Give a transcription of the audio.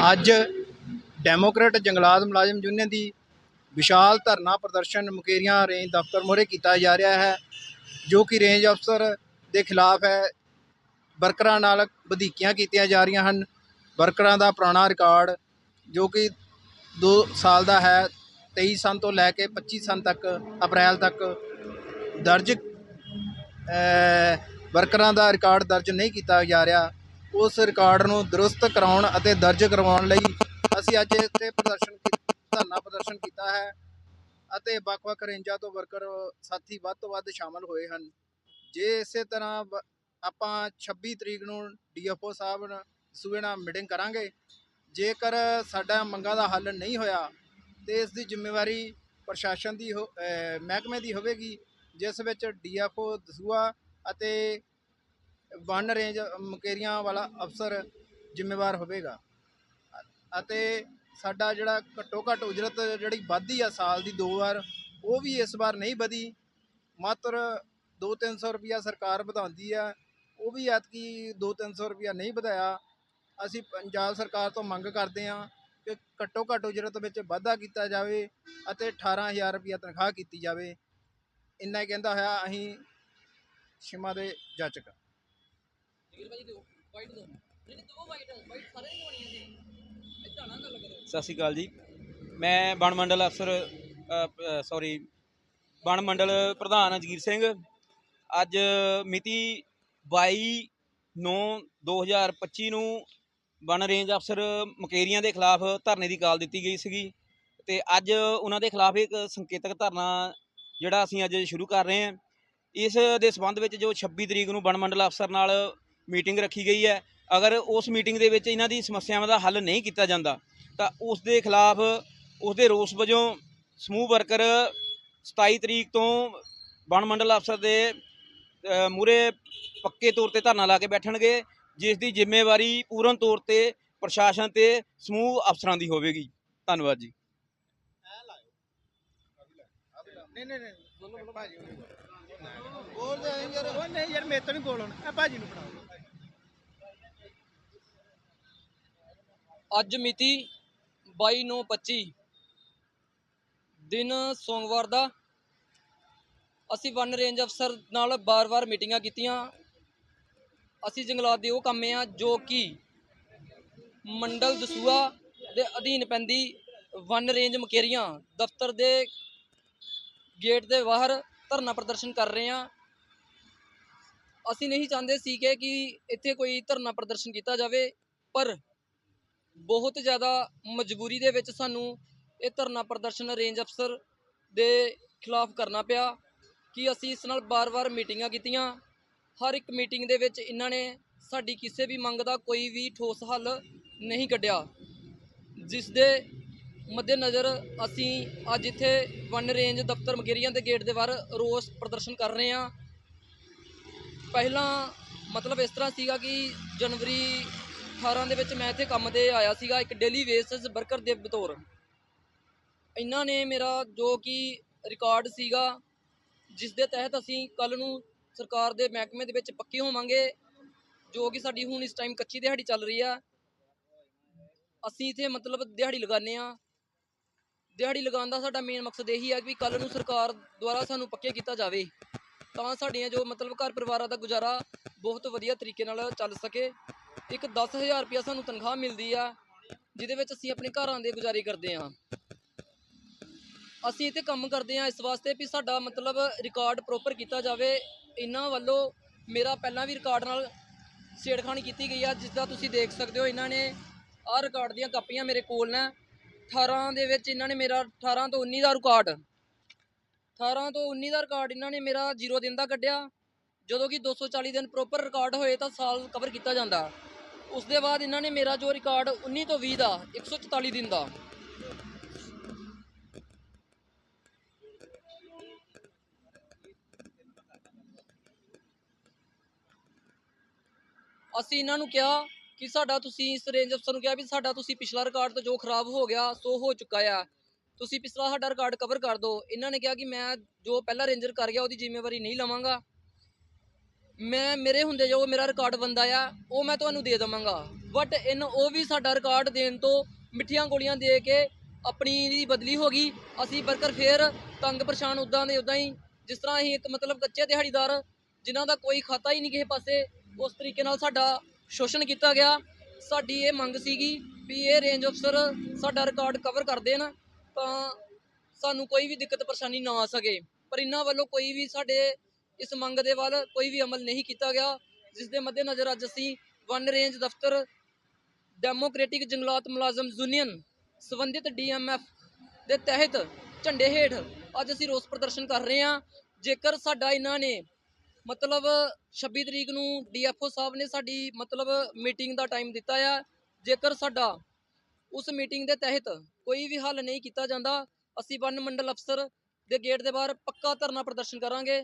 ਅੱਜ ਡੈਮੋਕ੍ਰੇਟ ਜੰਗਲਾਤ ਮੁਲਾਜ਼ਮ ਯੂਨੀਅਨ ਦੀ ਵਿਸ਼ਾਲ ਧਰਨਾ ਪ੍ਰਦਰਸ਼ਨ ਮੁਕੇਰੀਆਂ ਰੇਂਜ ਦਫ਼ਤਰ ਮੋਹਰੇ ਕੀਤਾ ਜਾ ਰਿਹਾ ਹੈ, ਜੋ ਕਿ ਰੇਂਜ ਅਫਸਰ ਦੇ ਖਿਲਾਫ ਹੈ। ਵਰਕਰਾਂ ਨਾਲ ਵਧੀਕੀਆਂ ਕੀਤੀਆਂ ਜਾ ਰਹੀਆਂ ਹਨ। ਵਰਕਰਾਂ ਦਾ ਪੁਰਾਣਾ ਰਿਕਾਰਡ, ਜੋ ਕਿ 2 ਸਾਲ ਦਾ ਹੈ 23 ਸਨ ਤੋਂ ਲੈ ਕੇ 25 ਸਨ ਤੱਕ, ਅਪ੍ਰੈਲ ਤੱਕ ਦਰਜ ਵਰਕਰਾਂ ਦਾ ਰਿਕਾਰਡ ਦਰਜ ਨਹੀਂ ਕੀਤਾ ਜਾ ਰਿਹਾ। ਉਸ ਰਿਕਾਰਡ ਨੂੰ ਦਰੁਸਤ ਕਰਾਉਣ ਅਤੇ ਦਰਜ ਕਰਵਾਉਣ ਲਈ ਅਸੀਂ ਅੱਜ ਇੱਥੇ ਪ੍ਰਦਰਸ਼ਨ ਧਰਨਾ ਪ੍ਰਦਰਸ਼ਨ ਕੀਤਾ ਹੈ ਅਤੇ ਵੱਖ-ਵੱਖ ਰੇਂਜਾਂ ਤੋਂ ਵਰਕਰ, ਸਾਥੀ ਵੱਧ ਤੋਂ ਵੱਧ ਸ਼ਾਮਲ ਹੋਏ ਹਨ। ਜੇ ਇਸੇ ਤਰ੍ਹਾਂ ਵ- ਆਪਾਂ 26 ਤਰੀਕ ਨੂੰ ਡੀਐਫਓ ਸਾਹਿਬ ਨਾਲ ਸੂਬੇ ਨਾਲ ਮੀਟਿੰਗ ਕਰਾਂਗੇ, ਜੇਕਰ ਸਾਡਾ ਮੰਗਾਂ ਦਾ ਹੱਲ ਨਹੀਂ ਹੋਇਆ, ਤੇ ਇਸ ਦੀ ਜ਼ਿੰਮੇਵਾਰੀ ਪ੍ਰਸ਼ਾਸਨ ਦੀ ਹੋ- ਮਹਿਕਮੇ ਦੀ ਹੋਵੇਗੀ, ਜਿਸ ਵਿੱਚ ਡੀਐਫਓ ਦਸੂਆ ਅਤੇ ਵਨ ਰੇਂਜ ਮੁਕੇਰੀਆਂ ਵਾਲਾ ਅਫਸਰ ਜ਼ਿੰਮੇਵਾਰ ਹੋਵੇਗਾ। ਅਤੇ ਸਾਡਾ ਜਿਹੜਾ ਘੱਟੋ ਘੱਟ ਉਜਰਤ ਜਿਹੜੀ ਵੱਧਦੀ ਆ ਸਾਲ ਦੀ ਦੋ ਵਾਰ, ਉਹ ਵੀ ਇਸ ਵਾਰ ਨਹੀਂ ਵਧੀ। ਮਾਤਰ 2-300 ਰੁਪਿਆ ਸਰਕਾਰ ਵਧਾਉਂਦੀ ਆ, ਉਹ ਵੀ ਐਤਕੀ 2-300 ਰੁਪਿਆ ਨਹੀਂ ਵਧਾਇਆ। ਅਸੀਂ ਪੰਜਾਬ ਸਰਕਾਰ ਤੋਂ ਮੰਗ ਕਰਦੇ ਹਾਂ ਕਿ ਘੱਟੋ ਘੱਟ ਉਜਰਤ ਵਿੱਚ ਵਾਧਾ ਕੀਤਾ ਜਾਵੇ ਅਤੇ 18000 ਰੁਪਿਆ ਤਨਖਾਹ ਕੀਤੀ ਜਾਵੇ। ਇੰਨਾ ਹੀ ਕਹਿੰਦਾ ਹੋਇਆ, ਅਸੀਂ ਸ਼ਿਮਾ ਦੇ ਜਾਚਕ। ਸਤਿ ਸ਼੍ਰੀ ਅਕਾਲ ਜੀ। ਮੈਂ ਵਣ ਮੰਡਲ ਅਫਸਰ ਸੌਰੀ ਵਣ ਮੰਡਲ ਪ੍ਰਧਾਨ ਜਗੀਰ ਸਿੰਘ। ਅੱਜ ਮਿਤੀ 22 9 2025 ਨੂੰ ਬਣ ਰੇਂਜ ਅਫਸਰ ਮਕੇਰੀਆਂ ਦੇ ਖਿਲਾਫ ਧਰਨੇ ਦੀ ਕਾਲ ਦਿੱਤੀ ਗਈ ਸੀਗੀ। ਤੇ ਅੱਜ ਉਹਨਾਂ ਦੇ ਖਿਲਾਫ ਇੱਕ ਸੰਕੇਤਕ ਧਰਨਾ ਜਿਹੜਾ ਅਸੀਂ ਅੱਜ ਸ਼ੁਰੂ ਕਰ ਰਹੇ ਹਾਂ। ਇਸ ਦੇ ਸਬੰਧ ਵਿੱਚ ਜੋ 26 ਤਰੀਕ ਨੂੰ ਵਣ ਮੰਡਲ ਅਫਸਰ ਨਾਲ ਮੀਟਿੰਗ ਰੱਖੀ ਗਈ ਹੈ। ਅਗਰ ਉਸ ਮੀਟਿੰਗ ਦੇ ਵਿੱਚ ਇਹਨਾਂ ਦੀ ਸਮੱਸਿਆਵਾਂ ਦਾ ਹੱਲ ਨਹੀਂ ਕੀਤਾ ਜਾਂਦਾ, ਤਾਂ ਉਸ ਦੇ ਖਿਲਾਫ ਉਸ ਦੇ ਰੋਸ ਵਜੋਂ ਸਮੂਹ ਵਰਕਰ 27 ਤਰੀਕ ਤੋਂ ਵਣ ਮੰਡਲ ਅਫਸਰ ਦੇ ਮੂਰੇ ਪੱਕੇ ਤੌਰ ਤੇ ਧਰਨਾ ਲਾ ਕੇ ਬੈਠਣਗੇ, ਜਿਸ ਦੀ ਜ਼ਿੰਮੇਵਾਰੀ ਪੂਰਨ ਤੌਰ ਤੇ ਪ੍ਰਸ਼ਾਸਨ ਤੇ ਸਮੂਹ ਅਫਸਰਾਂ ਦੀ ਹੋਵੇਗੀ। ਧੰਨਵਾਦ ਜੀ। ਨਹੀਂ ਨਹੀਂ ਨਹੀਂ, ਬੋਲੋ ਭਾਜੀ ਬੋਲਦੇ ਯਾਰ, ਉਹ ਨਹੀਂ ਯਾਰ, ਮੇਰੇ ਤੋਂ ਨਹੀਂ ਬੋਲਣ। ਇਹ ਭਾਜੀ ਨੂੰ ਫੜਾਓ। ਅੱਜ ਮਿਤੀ 22/9/25 ਦਿਨ ਸੋਮਵਾਰ ਦਾ ਅਸੀਂ ਵਨ ਰੇਂਜ ਅਫਸਰ ਨਾਲ ਬਾਰ-ਬਾਰ ਮੀਟਿੰਗਾਂ ਕੀਤੀਆਂ। ਅਸੀਂ ਜੰਗਲਾਤ ਦੇ ਉਹ ਕੰਮ ਆ ਜੋ ਕਿ ਮੰਡਲ ਦਸੂਆ ਦੇ ਅਧੀਨ ਪੈਂਦੀ ਵਨ ਰੇਂਜ ਮਕੇਰੀਆਂ ਦਫ਼ਤਰ ਦੇ ਗੇਟ ਦੇ ਬਾਹਰ ਧਰਨਾ ਪ੍ਰਦਰਸ਼ਨ ਕਰ ਰਹੇ ਹਾਂ। ਅਸੀਂ ਨਹੀਂ ਚਾਹੁੰਦੇ ਸੀ ਕਿ ਇੱਥੇ ਕੋਈ ਧਰਨਾ ਪ੍ਰਦਰਸ਼ਨ ਕੀਤਾ ਜਾਵੇ, ਪਰ ਬਹੁਤ ਜ਼ਿਆਦਾ ਮਜਬੂਰੀ ਦੇ ਵਿੱਚ ਸਾਨੂੰ ਇਹ ਧਰਨਾ ਪ੍ਰਦਰਸ਼ਨ ਰੇਂਜ ਅਫਸਰ ਦੇ ਖਿਲਾਫ ਕਰਨਾ ਪਿਆ ਕਿ ਅਸੀਂ ਇਸ ਨਾਲ ਬਾਰ-ਬਾਰ ਮੀਟਿੰਗਾਂ ਕੀਤੀਆਂ। ਹਰ ਇੱਕ ਮੀਟਿੰਗ ਦੇ ਵਿੱਚ ਇਹਨਾਂ ਨੇ ਸਾਡੀ ਕਿਸੇ ਵੀ ਮੰਗ ਦਾ ਕੋਈ ਵੀ ਠੋਸ ਹੱਲ ਨਹੀਂ ਕੱਢਿਆ। ਜਿਸ ਦੇ ਮੱਦੇਨਜ਼ਰ ਅਸੀਂ ਅੱਜ ਇੱਥੇ ਵਨ ਰੇਂਜ ਦਫ਼ਤਰ ਮਗੇਰੀਆਂ ਦੇ ਗੇਟ ਦੇ ਬਾਹਰ ਰੋਸ ਪ੍ਰਦਰਸ਼ਨ ਕਰ ਰਹੇ ਹਾਂ। ਪਹਿਲਾਂ ਮਤਲਬ ਇਸ ਤਰ੍ਹਾਂ ਸੀਗਾ ਕਿ ਜਨਵਰੀ 18 ਦੇ ਵਿੱਚ ਮੈਂ ਇੱਥੇ ਕੰਮ ਤੇ ਆਇਆ ਸੀਗਾ, ਇੱਕ ਡੇਲੀ ਬੇਸਿਸ ਵਰਕਰ ਦੇ ਬਤੌਰ। ਇਹਨਾਂ ਨੇ ਮੇਰਾ ਜੋ ਕਿ ਰਿਕਾਰਡ ਸੀਗਾ ਜਿਸ ਦੇ ਤਹਿਤ ਅਸੀਂ ਕੱਲ ਨੂੰ ਸਰਕਾਰ ਦੇ ਮਹਿਕਮੇ ਦੇ ਵਿੱਚ ਪੱਕੇ ਹੋਵਾਂਗੇ, ਜੋ ਕਿ ਸਾਡੀ ਹੁਣ ਇਸ ਟਾਈਮ ਕੱਚੀ ਦਿਹਾੜੀ ਚੱਲ ਰਹੀ ਆ। ਅਸੀਂ ਇੱਥੇ ਮਤਲਬ ਦਿਹਾੜੀ ਲਗਾਉਂਦੇ ਆ ਦਿਹਾੜੀ ਲਗਾਉਣ ਦਾ ਸਾਡਾ ਮੇਨ ਮਕਸਦ ਇਹੀ ਹੈ ਕਿ ਕੱਲ ਨੂੰ ਸਰਕਾਰ ਦੁਆਰਾ ਸਾਨੂੰ ਪੱਕੇ ਕੀਤਾ ਜਾਵੇ, ਤਾਂ ਸਾਡੀਆਂ ਜੋ ਮਤਲਬ ਘਰ ਪਰਿਵਾਰਾਂ ਦਾ ਗੁਜ਼ਾਰਾ ਬਹੁਤ ਵਧੀਆ ਤਰੀਕੇ ਨਾਲ ਚੱਲ ਸਕੇ। ਇੱਕ 10000 ਰੁਪਇਆ ਸਾਨੂੰ ਤਨਖਾਹ ਮਿਲਦੀ ਆ, ਜਿਹਦੇ ਵਿੱਚ ਅਸੀਂ ਆਪਣੇ ਘਰਾਂ ਦੇ ਗੁਜ਼ਾਰੀ ਕਰਦੇ ਹਾਂ। ਅਸੀਂ ਇੱਥੇ ਕੰਮ ਕਰਦੇ ਹਾਂ ਇਸ ਵਾਸਤੇ ਵੀ ਸਾਡਾ ਮਤਲਬ ਰਿਕਾਰਡ ਪ੍ਰੋਪਰ ਕੀਤਾ ਜਾਵੇ। ਇਹਨਾਂ ਵੱਲੋਂ ਮੇਰਾ ਪਹਿਲਾਂ ਵੀ ਰਿਕਾਰਡ ਨਾਲ ਛੇੜਖਾਨੀ ਕੀਤੀ ਗਈ ਆ, ਜਿਸ ਦਾ ਤੁਸੀਂ ਦੇਖ ਸਕਦੇ ਹੋ, ਇਹਨਾਂ ਨੇ ਆਹ ਰਿਕਾਰਡ ਦੀਆਂ ਕਾਪੀਆਂ ਮੇਰੇ ਕੋਲ ਨੇ। 18 ਦੇ ਵਿੱਚ ਇਹਨਾਂ ਨੇ ਮੇਰਾ 18 ਤੋਂ 19 ਦਾ ਰਿਕਾਰਡ 18 ਤੋਂ 19 ਦਾ ਰਿਕਾਰਡ ਇਹਨਾਂ ਨੇ ਮੇਰਾ 0 ਦਿਨ ਦਾ ਕੱਢਿਆ। ਜਦੋਂ ਕਿ 240 ਦਿਨ ਪ੍ਰੋਪਰ ਰਿਕਾਰਡ ਹੋਏ ਤਾਂ ਸਾਲ ਕਵਰ ਕੀਤਾ ਜਾਂਦਾ। ਉਸ ਦੇ ਬਾਅਦ ਇਹਨਾਂ ਨੇ ਮੇਰਾ ਜੋ ਰਿਕਾਰਡ 19 ਤੋਂ 20 ਦਾ 144 ਦਿਨ ਦਾ। ਅਸੀਂ ਇਹਨਾਂ ਨੂੰ ਕਿਹਾ ਕਿ ਸਾਡਾ ਤੁਸੀਂ ਇਸ ਰੇਂਜ ਅਫਸਰ ਨੂੰ ਕਿਹਾ ਵੀ ਸਾਡਾ ਤੁਸੀਂ ਪਿਛਲਾ ਰਿਕਾਰਡ ਤਾਂ ਜੋ ਖਰਾਬ ਹੋ ਗਿਆ, ਸੋ ਹੋ ਚੁੱਕਾ ਆ। ਤੁਸੀਂ ਪਿਛਲਾ ਸਾਡਾ ਰਿਕਾਰਡ ਕਵਰ ਕਰ ਦਿਓ। ਇਹਨਾਂ ਨੇ ਕਿਹਾ ਕਿ ਮੈਂ ਜੋ ਪਹਿਲਾ ਰੇਂਜਰ ਕਰ ਗਿਆ, ਉਹਦੀ ਜ਼ਿੰਮੇਵਾਰੀ ਨਹੀਂ ਲਵਾਂਗਾ। ਮੈਂ, ਮੇਰੇ ਹੁੰਦੇ ਜੋ ਮੇਰਾ ਰਿਕਾਰਡ ਬੰਦਾ ਆ, ਉਹ ਮੈਂ ਤੁਹਾਨੂੰ ਦੇ ਦੇਵਾਂਗਾ। ਬਟ ਇਹਨ, ਉਹ ਵੀ ਸਾਡਾ ਰਿਕਾਰਡ ਦੇਣ ਤੋਂ ਮਿੱਠੀਆਂ ਗੋਲੀਆਂ ਦੇ ਕੇ ਆਪਣੀ ਦੀ ਬਦਲੀ ਹੋ ਗਈ। ਅਸੀਂ ਵਰਕਰ ਫੇਰ ਤੰਗ ਪਰੇਸ਼ਾਨ ਉਦਾਂ ਦੇ ਉਦਾਂ ਹੀ, ਜਿਸ ਤਰ੍ਹਾਂ ਅਸੀਂ ਇੱਕ ਮਤਲਬ ਕੱਚੇ ਦਿਹਾੜੀਦਾਰ, ਜਿਨ੍ਹਾਂ ਦਾ ਕੋਈ ਖਾਤਾ ਹੀ ਨਹੀਂ ਕਿਸੇ ਪਾਸੇ, ਉਸ ਤਰੀਕੇ ਨਾਲ ਸਾਡਾ ਸ਼ੋਸ਼ਣ ਕੀਤਾ ਗਿਆ। ਸਾਡੀ ਇਹ ਮੰਗ ਸੀਗੀ ਵੀ ਇਹ ਰੇਂਜ ਅਫਸਰ ਸਾਡਾ ਰਿਕਾਰਡ ਕਵਰ ਕਰ ਦੇਣ, ਤਾਂ ਸਾਨੂੰ ਕੋਈ ਵੀ ਦਿੱਕਤ ਪਰੇਸ਼ਾਨੀ ਨਾ ਆ ਸਕੇ। ਪਰ ਇਹਨਾਂ ਵੱਲੋਂ ਕੋਈ ਵੀ ਸਾਡੇ ਇਸ ਮੰਗ ਦੇ ਵੱਲ ਕੋਈ ਵੀ ਅਮਲ ਨਹੀਂ ਕੀਤਾ ਗਿਆ ਜਿਸ ਦੇ ਮੱਦੇਨਜ਼ਰ ਅੱਜ ਅਸੀਂ ਵਨ ਰੇਂਜ ਦਫ਼ਤਰ ਡੈਮੋਕ੍ਰੈਟਿਕ ਜੰਗਲਾਤ ਮੁਲਾਜ਼ਮ ਯੂਨੀਅਨ, ਸੰਬੰਧਿਤ ਡੀਐਮਐਫ ਦੇ ਤਹਿਤ ਝੰਡੇ ਹੇਠ ਅੱਜ ਅਸੀਂ ਰੋਸ ਪ੍ਰਦਰਸ਼ਨ ਕਰ ਰਹੇ ਹਾਂ। ਜੇਕਰ ਸਾਡਾ ਇਹਨਾਂ ਨੇ ਮਤਲਬ 26 ਤਰੀਕ ਨੂੰ ਡੀਐਫਓ ਸਾਹਿਬ ਨੇ ਸਾਡੀ ਮਤਲਬ ਮੀਟਿੰਗ ਦਾ ਟਾਈਮ ਦਿੱਤਾ ਆ, ਜੇਕਰ ਸਾਡਾ ਉਸ ਮੀਟਿੰਗ ਦੇ ਤਹਿਤ ਕੋਈ ਵੀ ਹੱਲ ਨਹੀਂ ਕੀਤਾ ਜਾਂਦਾ, ਅਸੀਂ ਵਨ ਮੰਡਲ ਅਫਸਰ ਦੇ ਗੇਟ ਦੇ ਬਾਹਰ ਪੱਕਾ ਧਰਨਾ ਪ੍ਰਦਰਸ਼ਨ ਕਰਾਂਗੇ।